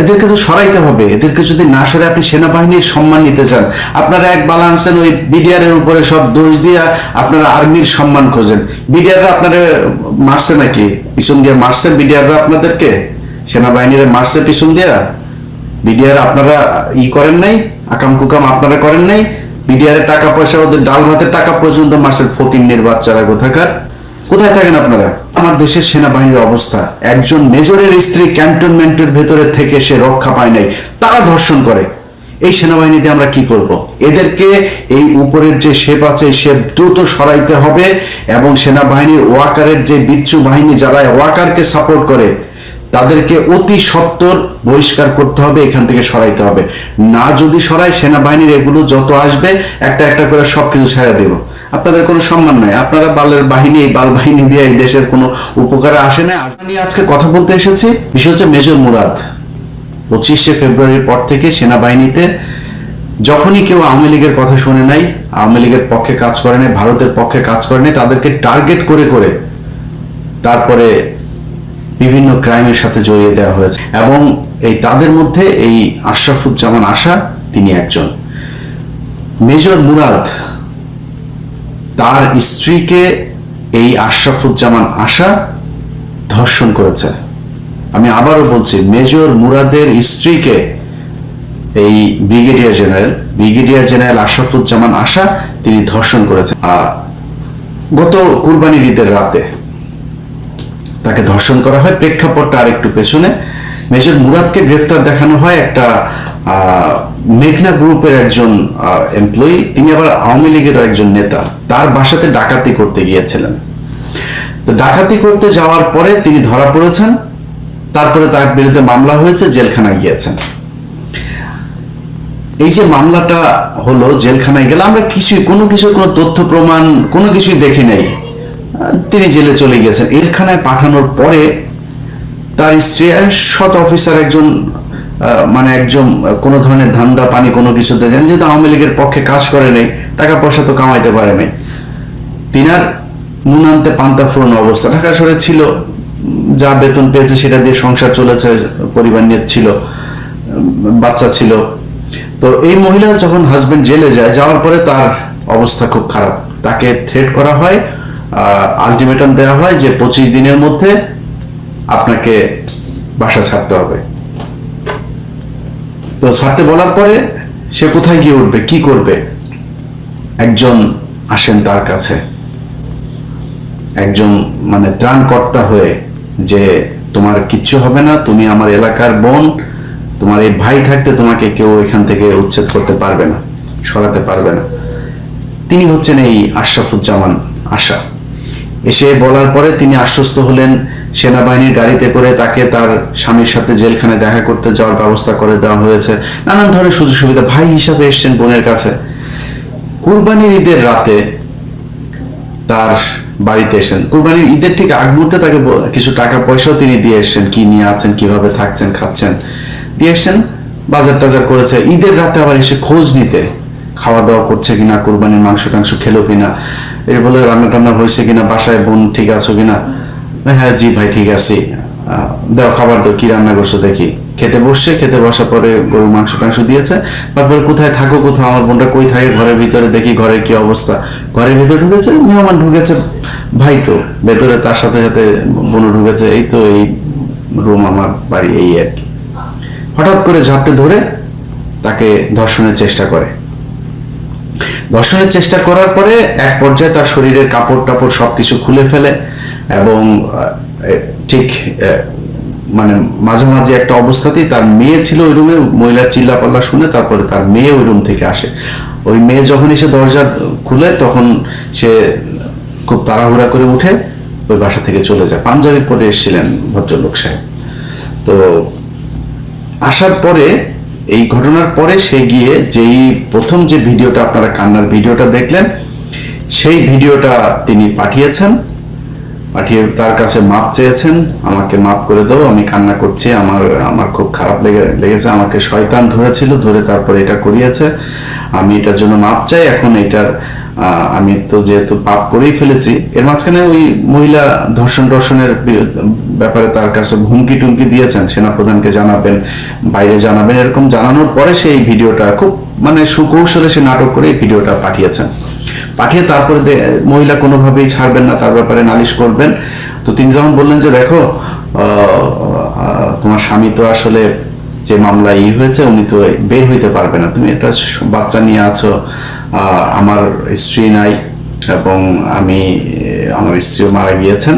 এদেরকে তো সরাইতে হবে। এদেরকে যদি না সরে আপনি সেনাবাহিনীর সম্মান নিতে চান, আপনারা এক বালা আনছেন ওই বিডিআর এর উপরে সব দোষ দিয়া আপনারা আর্মির সম্মান খোঁজেন। বিডিআররা আপনারা মারছে নাকি? পিছন দিয়ে মারছে বিডিআররা আপনাদেরকে? সেনাবাহিনীর মারছে পিছন দিয়া? বিডিআর আপনারা ই করেন নাই? আকাম কুকাম আপনারা করেন নাই? বিডিআর টাকা পয়সা, ওদের ডাল ভাতের টাকা পর্যন্ত মাসের ফকিন্নের বাচ্চারা, কোথাকার? কোথায় থাকেন আপনারা? আমার দেশের সেনাবাহিনীর অবস্থা। একজন মেজরের স্ত্রী ক্যান্টনমেন্টের ভেতরে থেকে সে রক্ষা পায় নাই। তারা ধর্ষণ করে। এই সেনাবাহিনীতে আমরা কি করব? এদেরকে এই উপরের যে শেপ আছে সে দ্রুত সরাইতে হবে এবং সেনাবাহিনীর ওয়াকারের যে বিচ্ছু বাহিনী যারা ওয়াকারকে সাপোর্ট করে, তাদেরকে অতি সত্বর বহিষ্কার করতে হবে, এখান থেকে সরাইতে হবে। না যদি সরাই সেনাবাহিনীর এগুলো যত আসবে, একটা একটা করে সবকিছু ছেড়ে দেব। আপনাদের কোনো সম্মান নাই। আপনারা বালের বাহিনী, এই বাল বাহিনী দিয়ে এই দেশের কোনো উপকারে আসে না। আমি আজকে কথা বলতে এসেছি। বিষয় হচ্ছে মেজর মুরাদ। পঁচিশে ফেব্রুয়ারির পর থেকে সেনাবাহিনীতে যখনই কেউ আওয়ামী লীগের কথা শুনে নাই, আওয়ামী লীগের পক্ষে কাজ করে নাই, ভারতের পক্ষে কাজ করে নাই, তাদেরকে টার্গেট করে করে তারপরে বিভিন্ন ক্রাইমের সাথে জড়িয়ে দেওয়া হয়েছে। এবং এই তাদের মধ্যে এই আশরাফুজ্জামান আশা, তিনি একজন। মেজর মুরাদ তার স্ত্রীকে এই আশরাফুজ্জামান আশা ধর্ষণ করেছে। আমি আবারও বলছি, মেজর মুরাদের স্ত্রীকে এই brigadier general brigadier general Ashrafuzzaman আশা তিনি ধর্ষণ করেছেন। গত কুরবানির ঈদের রাতে তাকে ধর্ষণ করা হয়। প্রেক্ষাপটটা আরেকটু পেছনে। মেজর মুরাদকে গ্রেফতার দেখানো হয় একটা মেঘনা গ্রুপের একজন এমপ্লয়ি তিনি আবার আওয়ামী লীগেরও একজন নেতা। তার বাসাতে ডাকাতি করতে গিয়েছিলেন। তো ডাকাতি করতে যাওয়ার পরে তিনি ধরা পড়েছেন। তারপরে তার বিরুদ্ধে মামলা হয়েছে, জেলখানায় গিয়েছেন। এই যে মামলাটা হলো, জেলখানায় গেলে আমরা কিছুই, কোনো কিছু কোনো তথ্য, প্রমাণ, কোনো কিছুই দেখি নাই। তিনি জেলে চলে গেছেন এরখানায় পাঠানোর পরে তার স্ত্রী সৎ অফিসার একজন মানে একজন কোনো ধরনের ধান্দা, পানি কোনো কিছু দেখেন যেহেতু আওয়ামী লীগের পক্ষে কাজ করে নেই, টাকা পয়সা তো কামাইতে পারে নাই। তিনার নুন পান্তা ফুরনো অবস্থা। ঢাকা শহরে ছিল, যা বেতন পেয়েছে সেটা দিয়ে সংসার চলেছে, পরিবার নিয়ে ছিল, বাচ্চা ছিল। তো এই মহিলা যখন হাজবেন্ড জেলে যায়, যাওয়ার পরে তার অবস্থা খুব খারাপ। তাকে থ্রেট করা হয় আলটিমেটাম দেওয়া হয় যে পঁচিশ দিনের মধ্যে আপনাকে বাসা ছাড়তে হবে। তো ছাড়তে বলার পরে সে কোথায় গিয়ে উঠবে, কি করবে? একজন আসেন তার কাছে। একজন মানে ত্রাণকর্তা হয়ে যে, তোমার কিচ্ছু হবে না, তুমি আমার এলাকার বোন, তোমার এই ভাই থাকতে তোমাকে কেউ এখান থেকে উচ্ছেদ করতে পারবে না, সরাতে পারবে না। তিনি হচ্ছেন এই আশরাফুজ্জামান আশা। এসে বলার পরে তিনি আশ্বস্ত হলেন সেনাবাহিনীর গাড়িতে করে তাকে তার স্বামীর সাথে জেলখানে দেখা করতে যাওয়ার ব্যবস্থা করে দেওয়া হয়েছে। নানান ধরনের সুযোগ সুবিধা ভাই হিসাবে এসছেন বোনের কাছে। কুরবানির ঈদের রাতে তার বাড়িতে এসেন কুরবানির ঈদের ঠিক আগ মুহূর্তে তাকে কিছু টাকা পয়সাও তিনি দিয়ে এসেছেন। কি নিয়ে আছেন, কীভাবে থাকছেন, খাচ্ছেন। দিয়ে এসেছেন বাজার টাজার করেছে। ঈদের রাতে আবার এসে খোঁজ নিতে। খাওয়া দাওয়া করছে কিনা, কুরবানির মাংস টাংস খেলো কিনা। এর বলে রান্না টান্না হয়েছে কিনা, বাসায় বোন ঠিক আছো কিনা। হ্যাঁ জি ভাই, ঠিক আছি। দাও, খাবার দাও, কি রান্না করছ দেখি। খেতে বসছে, খেতে বসার পরে গরু মাংস টাংস দিয়েছে। তারপরে কোথায় থাকো, কোথাও আমার বোনটা কই থাকে, ঘরের ভিতরে দেখি ঘরের কি অবস্থা। ঘরের ভিতরে ঢুকেছে, মেহমান ঢুকেছে, ভাই তো, ভেতরে তার সাথে সাথে বোনও ঢুকেছে, এই তো এই রুম আমার বাড়ি, এই আর কি। হঠাৎ করে ঝাপটে ধরে তাকে ধর্ষণের চেষ্টা করে। ধর্ষণের চেষ্টা করার পরে এক পর্যায়ে তার শরীরের কাপড় টাপড় সবকিছু খুলে ফেলে। এবং ঠিক মানে মাঝে মাঝে একটা অবস্থাতেই তার মেয়ে ছিল ওই রুমে মহিলার চিল্লাপাল্লা শুনে তারপরে তার মেয়ে ওই রুম থেকে আসে। ওই মেয়ে যখন এসে দরজা খুলে তখন সে খুব তাড়াহুড়া করে উঠে ওই বাসা থেকে চলে যায়। পাঞ্জাবি পরে এসেছিলেন ভদ্রলোক সাহেব। তো আসার পরে, এই ঘটনার পরে সে গিয়ে যেই প্রথম যে ভিডিওটা আপনারা কান্নার ভিডিওটা দেখলেন, সেই ভিডিওটা তিনি পাঠিয়েছেন। পাঠিয়ে তার কাছে মাপ চেয়েছেন, আমাকে মাপ করে দাও, আমি কান্না করছি, আমার আমার খুব খারাপ লেগে, লেগেছে, আমাকে শয়তান ধরেছিল, ধরে তারপরে এটা করিয়েছে, আমি এটার জন্য মাপ চাই, এখন এটার আমি তো যেহেতু পাপ করেই ফেলেছি, এর মাঝখানে ওই মহিলা ধর্ষণ টর্ষণের ব্যাপারে তার কাছে হুমকি টুমকি দিয়েছেন, সেনাপ্রধানকে জানাবেন, বাইরে জানাবেন, এরকম জানানোর পরে সেই ভিডিওটা খুব মানে সুকৌশলে সে নাটক করে এই ভিডিওটা পাঠিয়েছেন। পাঠিয়ে তারপরে মহিলা কোনোভাবেই ছাড়বেন না, তার ব্যাপারে নালিশ করবেন। তো তিনি যখন বললেন যে, দেখো তোমার স্বামী তো আসলে যে মামলা ই হয়েছে, উনি তো বের হইতে পারবে না। তুমি একটা বাচ্চা নিয়ে আছো আমার স্ত্রী নাই এবং আমি আমার স্ত্রীও মারা গিয়েছেন।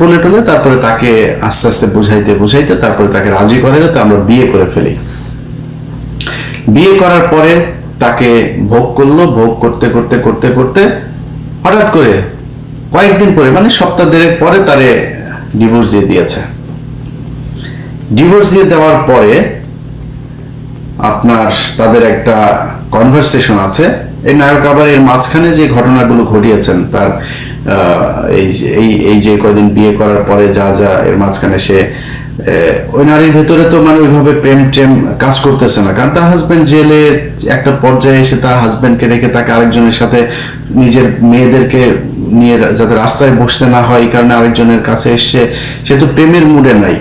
বলে টলে তারপরে তাকে আস্তে আস্তে বুঝাইতে বুঝাইতে তারপরে তাকে রাজি করে তো আমরা বিয়ে করে ফেলি। বিয়ে করার পরে তাকে ভোগ করল, ভোগ করতে করতে করতে করতে হঠাৎ করে কয়েকদিন পরে মানে সপ্তাহ দেড়েক পরে তারে ডিভোর্স দিয়ে দিয়েছে। ডিভোর্স দিয়ে দেওয়ার পরে আপনার তাদের একটা কনভারসেশন আছে। এই নায়ক আবার এর মাঝখানে যে ঘটনাগুলো ঘটিয়েছেন, তার এই এই এই যে কদিন বিয়ে করার পরে যা যা এর মাঝখানে সে ওই নারীর ভেতরে তো মানে ওইভাবে প্রেম টেম কাজ করতেছে না। কারণ তার হাজবেন্ড জেলে একটা পর্যায়ে এসে তার হাজবেন্ডকে রেখে তাকে আরেকজনের সাথে নিজের মেয়েদেরকে নিয়ে যাতে রাস্তায় বসতে না হয়, এই কারণে আরেকজনের কাছে এসছে সে তো প্রেমের মুডে নাই।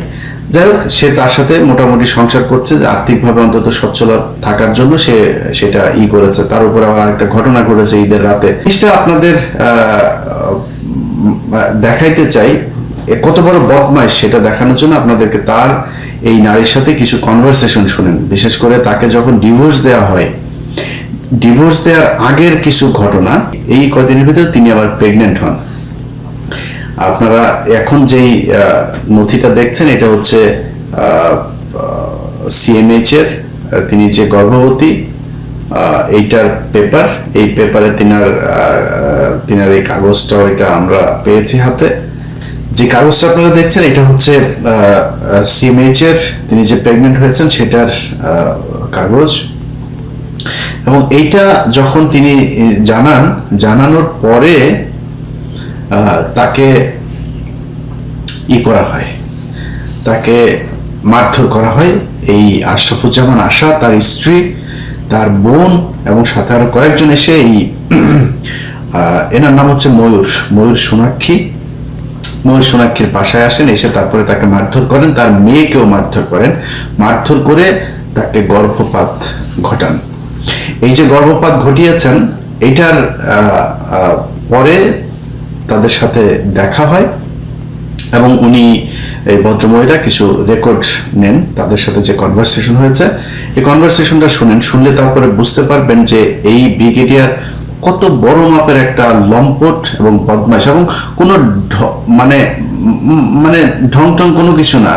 যাই হোক, সে তার সাথে মোটামুটি সংসার করছে, যে আর্থিকভাবে অন্তত সচ্ছল থাকার জন্য সে সেটা ই করেছে। তার উপর আবার আরেকটা ঘটনা ঘটেছে ঈদের রাতে। জিনিসটা আপনাদের দেখাইতে চাই কত বড় বদমাইশ সেটা দেখানোর জন্য আপনাদেরকে তার এই নারীর সাথে কিছু কনভারসেশন শুনেন। বিশেষ করে তাকে যখন ডিভোর্স দেওয়া হয় ডিভোর্স দেওয়ার আগের কিছু ঘটনা, এই কদিনের ভিতরে তিনি আবার প্রেগনেন্ট হন। আপনারা এখন যেই নথিটা দেখছেন, এটা হচ্ছে সিএমএইচ এর, তিনি যে গর্ভবতী এইটার পেপার, এই পেপারে তিনার তিনার এই কাগজটা এটা আমরা পেয়েছি হাতে। যে কাগজটা আপনারা দেখছেন, এটা হচ্ছে সিএমএইচ এর, তিনি যে প্রেগনেন্ট হয়েছেন, সেটার কাগজ। এবং এইটা যখন তিনি জানান, জানানোর পরে তাকে ই করা হয়। তাকে মারধর করা হয়। এই আশরাফুজ্জামান আশা, তার স্ত্রী, তার বোন এবং সাথে আরও কয়েকজন এসে এই এনার নাম হচ্ছে ময়ূর ময়ূর সোনাক্ষী। ময়ূর সোনাক্ষীর বাসায় আসেন, এসে তারপরে তাকে মারধর করেন। তার মেয়েকেও মারধর করেন। মারধর করে তাকে গর্ভপাত ঘটান। এই যে গর্ভপাত ঘটিয়েছেন, এটার পরে তাদের সাথে দেখা হয় এবং উনি এই ভদ্রমহিলা কিছু রেকর্ড নেন তাদের সাথে যে কনভারসেশন হয়েছে। এই কনভারসেশনটা শুনেন, শুনলে তারপরে বুঝতে পারবেন যে এই ব্রিগেডিয়ার কত বড় মাপের একটা লম্পট এবং বদমাশ এবং কোনো মানে মানে ঢং ঢং কোনো কিছু না।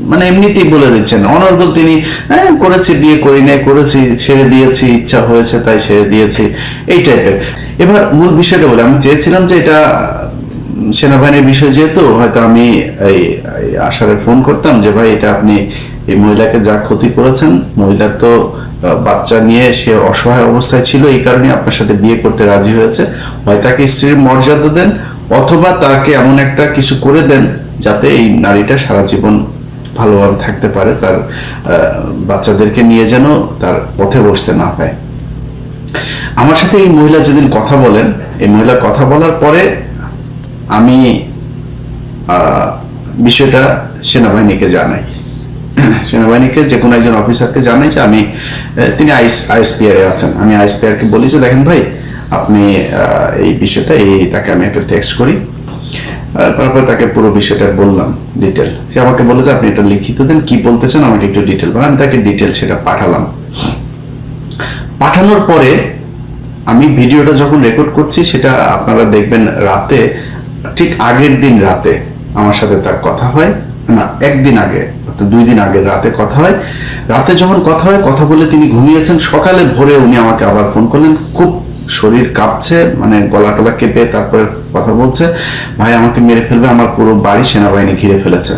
মানে এমনিতেই বলে দিচ্ছেন। অনর্গল তিনি "হ্যাঁ, করেছি বিয়ে করি নাই করেছি ছেড়ে দিয়েছি ইচ্ছা হয়েছে তাই ছেড়ে দিয়েছি এই টাইপের। এবার মূল বিষয়টা বলে আমি চেয়েছিলাম যে এটা সেনাবাহিনীর বিষয় যেহেতু হয়তো আমি এই আশারে ফোন করতাম যে ভাই এটা আপনি এই মহিলাকে যা ক্ষতি করেছেন মহিলার তো বাচ্চা নিয়ে সে অসহায় অবস্থায় ছিল, এই কারণে আপনার সাথে বিয়ে করতে রাজি হয়েছে। হয় তাকে স্ত্রীর মর্যাদা দেন, অথবা তাকে এমন একটা কিছু করে দেন, যাতে এই নারীটা সারা জীবন ভালোভাবে থাকতে পারে, তার বাচ্চাদেরকে নিয়ে যেন তার পথে বসতে না পায়। আমার সাথে এই মহিলা যেদিন কথা বলেন, এই মহিলা কথা বলার পরে আমি বিষয়টা সেনাবাহিনীকে জানাই। সেনাবাহিনীকে যে কোনো একজন অফিসারকে জানাই যে আমি তিনি আইস আইএসপিআর এ আছেন। আমি আইএসপিআর কে বলি যে, দেখেন ভাই, আপনি এই বিষয়টা, এই, তাকে আমি একটা টেক্সট করি। তারপরে তাকে পুরো বিষয়টা বললাম ডিটেল সে আমাকে বলে যে, আপনি এটা লিখিত দেন, কি বলতেছেন, আমাকে একটু ডিটেল বলেন। আমি তাকে ডিটেল সেটা পাঠালাম। পাঠানোর পরে আমি ভিডিওটা যখন রেকর্ড করছি, সেটা আপনারা দেখবেন রাতে, ঠিক আগের দিন রাতে আমার সাথে তার কথা হয়। না, একদিন আগে। অর্থাৎ দুই দিন আগে রাতে কথা হয়। রাতে যখন কথা হয়, কথা বলে তিনি ঘুমিয়েছেন। সকালে ভোরে উনি আমাকে আবার ফোন করলেন। খুব শরীর কাঁপছে মানে গলা টলা কেঁপে তারপরে কথা বলছে। ভাই আমাকে মেরে ফেলবে, আমার পুরো বাড়ি সেনাবাহিনী ঘিরে ফেলেছে।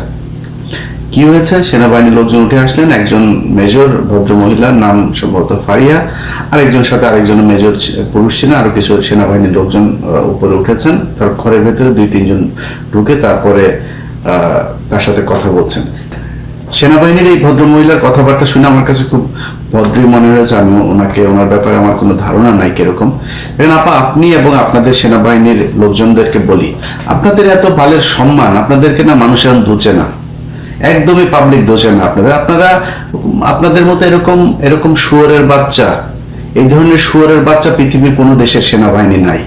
কি হয়েছে? সেনাবাহিনীর লোকজন উঠে আসলেন। একজন মেজর ভদ্র মহিলার নাম সম্ভবত ফারিয়া, আরেকজন সাথে আরেকজন মেজর পুরুষ ছিলেন, আরও কিছু সেনাবাহিনীর লোকজন উপরে উঠেছেন। তার ঘরের ভেতরে দুই, তিনজন ঢুকে তারপরে তার সাথে কথা বলছেন। সেনাবাহিনীর এই ভদ্র মহিলার কথাবার্তা শুনে আমার কাছে খুব ভদ্রই মনে হয়েছে। আমি ওনাকে, ওনার ব্যাপারে আমার কোনো ধারণা নাই কীরকম। এখন আপা, আপনি এবং আপনাদের সেনাবাহিনীর লোকজনদেরকে বলি, আপনাদের এত বালের সম্মান, আপনাদেরকে না মানুষ এখন দুচে না। একদমই পাবলিক দোষে না আপনাদের। আপনারা, আপনাদের মতো এরকম এরকম শুয়োরের বাচ্চা, এই ধরনের শুয়োরের বাচ্চা পৃথিবীর কোনো দেশের সেনাবাহিনী নাই।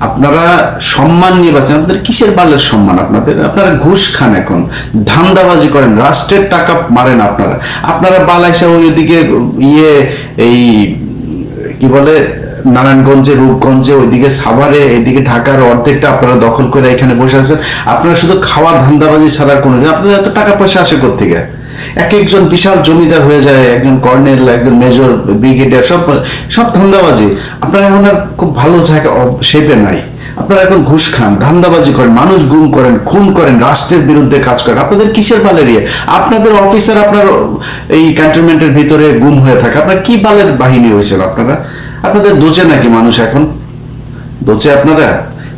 আপনারা সম্মান নিয়ে আপনাদের কিসের বালের সম্মান আপনাদের? আপনারা ঘুষ খান এখন। ধান্দাবাজি করেন। রাষ্ট্রের টাকা মারেন আপনারা। আপনারা বালাইসা ওই ওদিকে ইয়ে এই, কি বলে, নারায়ণগঞ্জে, রূপগঞ্জে, ওইদিকে সাভারে এদিকে ঢাকার অর্ধেকটা আপনারা দখল করে এখানে বসে আছেন। আপনারা শুধু খাওয়া ধান্দাবাজি ছাড়া কোনো আপনাদের এত টাকা পয়সা আসে কোথেকে এক একজন বিশাল জমিদার হয়ে যায়, একজন কর্নেল, একজন মেজর, ব্রিগেডিয়ার, সব সব ধান্দাবাজি। আপনারা এখন আর খুব ভালো জায়গা শেপে নাই। আপনারা এখন ঘুষ খান, ধান্দাবাজি করেন, মানুষ গুম করেন, খুন করেন, রাষ্ট্রের বিরুদ্ধে কাজ করেন। আপনাদের কিসের বালের ইয়ে আপনাদের অফিসার আপনার এই ক্যান্টনমেন্টের ভিতরে গুম হয়ে থাকে। আপনার কি বালের বাহিনী হয়েছিল আপনারা? আপনাদের দোচে নাকি মানুষ এখন? দোচে আপনারা?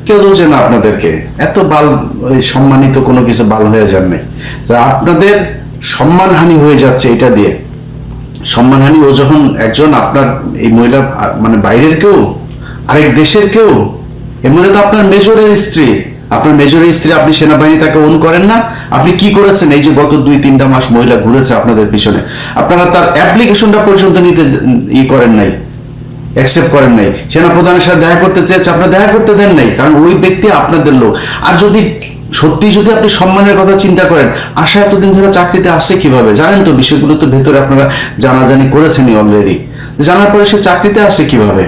কেউ দোচে না আপনাদেরকে। এত বাল সম্মানিত কোনো কিছু বাল হয়ে যান নাই। যা আপনাদের সম্মানহানি হয়ে যাচ্ছে এটা দিয়ে। সম্মানহানি ও যখন একজন আপনার এই মহিলা মানে বাইরের কেউ, আরেক দেশের কেউ এর মধ্যে তো আপনার মেজরের স্ত্রী। আপনার মেজরের স্ত্রী, আপনি সেনাবাহিনী তাকে ওন করেন না। আপনি কি করেছেন? এই যে গত দুই, তিনটা মাস মহিলা ঘুরেছে আপনাদের পিছনে। আপনারা তার অ্যাপ্লিকেশনটা পর্যন্ত নিতে ই করেন নাই অ্যাকসেপ্ট করেন নাই। সেনা প্রধানের সাথে দেখা করতে চেয়েছে, আপনারা দেখা করতে দেন নাই, কারণ ওই ব্যক্তি আপনাদের লোক। আর যদি সত্যি যদি আপনি সম্মানের কথা চিন্তা করেন, আশা এতদিন ধরে চাকরিতে আসে কীভাবে? জানেন তো বিষয়গুলো তো ভেতরে আপনারা জানাজানি করেছেনই অলরেডি জানার পরে সে চাকরিতে আসে কীভাবে?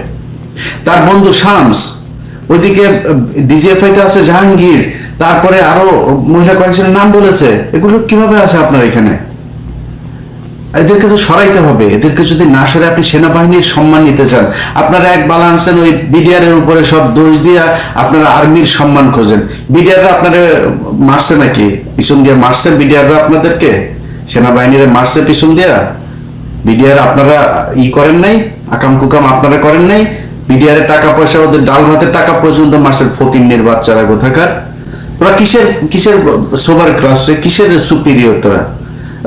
তার বন্ধু শামস, ওইদিকে ডিজিএফআই তে আছে জাহাঙ্গীর, তারপরে আরও মহিলা কয়েকজনের নাম বলেছে। এগুলো কীভাবে আছে আপনার এখানে? এদেরকে তো সরাইতে হবে। এদেরকে যদি না সরে আপনি সেনাবাহিনীর সম্মান নিতে চান। আপনারা এক বালা আনছেন ওই বিডিআর এর উপরে সব দোষ দিয়া আপনারা আর্মির সম্মান খোঁজেন। বিডিআর আপনারা মারছে নাকি? পিছন দিয়ে মারছে বিডিআররা আপনাদেরকে? সেনাবাহিনীর মারছে পিছন দিয়া? বিডিআর আপনারা ই করেন নাই? আকাম কুকাম আপনারা করেন নাই? বিডিআর এর টাকা পয়সা, ওদের ডাল ভাতের টাকা পর্যন্ত মারছে ফকিন্নের বাচ্চারা কোথাকার? ওরা কিসের কিসের সোবার ক্লাস কিসের সুপিরিয়র তোরা?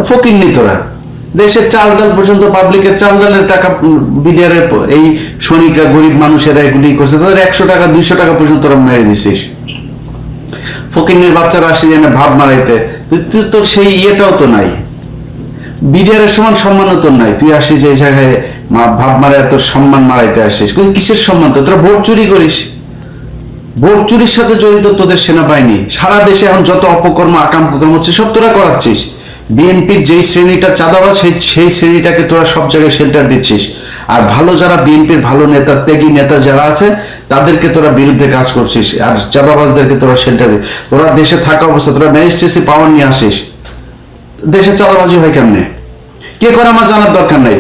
ফকিন্নি তোরা? দেশের চাল ডাল পর্যন্ত পাবলিকের চাল ডালের টাকা বিডিআর এই সৈনিকরা গরিব মানুষেরা এগুলি করছে। তাদের একশো টাকা, দুইশো টাকা পর্যন্ত তোরা মেরে দিছিস ফকিন্নির বাচ্চারা আসে যেন ভাব মারাইতে। তুই- তোর সেই ইয়েটাও তো নাই। বিডিআর সমান সম্মানও তোর নাই। তুই আসিস এই জায়গায় ভাব মারায় তোর সম্মান মারাইতে কই, কিসের সম্মান? তো তোরা ভোট চুরি করিস। ভোট চুরির সাথে জড়িত তোদের সেনাবাহিনী। সারা দেশে এখন যত অপকর্ম আকাম কুকাম হচ্ছে, সব তোরা করাচ্ছিস। বিএনপির যেই শ্রেণীটা চাঁদাবাজ, সেই সেই শ্রেণীটাকে তোরা সব জায়গায় শেল্টার দিচ্ছিস। আর ভালো যারা বিএনপির ভালো নেতা, ত্যাগী নেতা যারা আছে, তাদেরকে তোরা বিরুদ্ধে কাজ করছিস। আর চাঁদাবাজদেরকে তোরা শেল্টার দিস। তোরা দেশে থাকা অবস্থা, তোরা ম্যাজিস্ট্রেসি পাওয়ার নিয়ে আসিস। দেশে চাঁদাবাজি হয় কেমনে? কে করে আমার জানার দরকার নাই?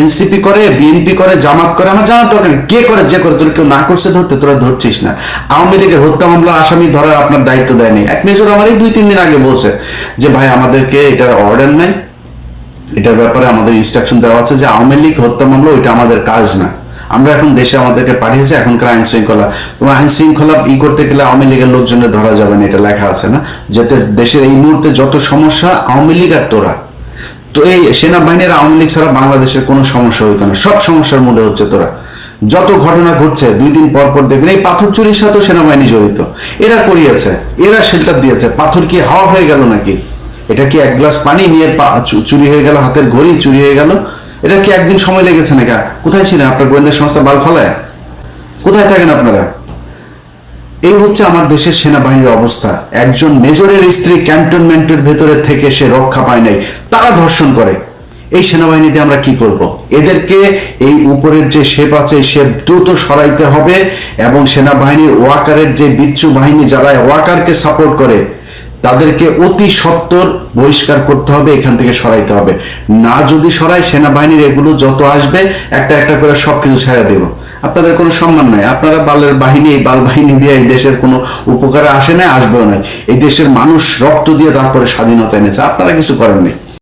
এনসিপি করে, বিএনপি করে, জামাত করে, আমার জানার দরকার নেই। কে করে, যে করে, তোর কেউ না করছে, ধরতে তোরা ধরছিস না। আওয়ামী লীগের হত্যা মামলার আসামি ধরার আপনার দায়িত্ব দেয়নি। এক মেজর আমার এই দুই তিন দিন আগে বলছে যে, ভাই, আমাদেরকে এটার অর্ডার নাই। এটার ব্যাপারে আমাদের ইনস্ট্রাকশন দেওয়া আছে যে, আওয়ামী লীগ হত্যা মামলা, ওইটা আমাদের কাজ না। আমরা এখন দেশে আমাদেরকে পাঠিয়েছে এখনকার আইন শৃঙ্খলা? তোমার আইন শৃঙ্খলা ই করতে গেলে আওয়ামী লীগের লোকজনের ধরা যাবে না, এটা লেখা আছে না। যাতে দেশের এই মুহূর্তে যত সমস্যা, আওয়ামী লীগ আর তোরা। তো এই সেনাবাহিনীর আওয়ামী লীগ ছাড়া বাংলাদেশের কোনো সমস্যা হইতো না। সব সমস্যার মূলে হচ্ছে তোরা। যত ঘটনা ঘটছে, দুই দিন পর পর দেখবেন এই পাথর চুরির সাথেও সেনাবাহিনী জড়িত। এরা করিয়েছে, এরা শেল্টার দিয়েছে। পাথর কি হাওয়া হয়ে গেল নাকি? এটা কি এক গ্লাস পানি নিয়ে চুরি হয়ে গেল, হাতের ঘড়ি চুরি হয়ে গেল? এটা কি একদিন সময় লেগেছে নাকি? কোথায় ছিলেন আপনার গোয়েন্দা সংস্থা বাল ফলায় কোথায় থাকেন আপনারা? এই হচ্ছে আমার দেশের সেনাবাহিনীর অবস্থা। একজন মেজরের স্ত্রী ক্যান্টনমেন্টের ভেতরে থেকে সে রক্ষা পায় নাই, তারা ধর্ষণ করে। এই সেনাবাহিনীতে আমরা কি করব? এদেরকে এই উপরের যে শেপ আছে সে দ্রুত সরাইতে হবে এবং সেনাবাহিনীর ওয়াকারের যে বিচ্ছু বাহিনী যারা ওয়াকারকে সাপোর্ট করে, তাদেরকে অতি সত্বর বহিষ্কার করতে হবে, এখান থেকে সরাইতে হবে। না যদি সরাই সেনাবাহিনীর এগুলো যত আসবে, একটা একটা করে সবকিছু ছেড়ে দেব। আপনাদের কোনো সম্মান নাই। আপনারা বালের বাহিনী, এই বাল বাহিনী দিয়ে এই দেশের কোনো উপকারে আসে নাই, আসবেও নাই। এই দেশের মানুষ রক্ত দিয়ে তারপরে স্বাধীনতা এনেছে। আপনারা কিছু করেননি।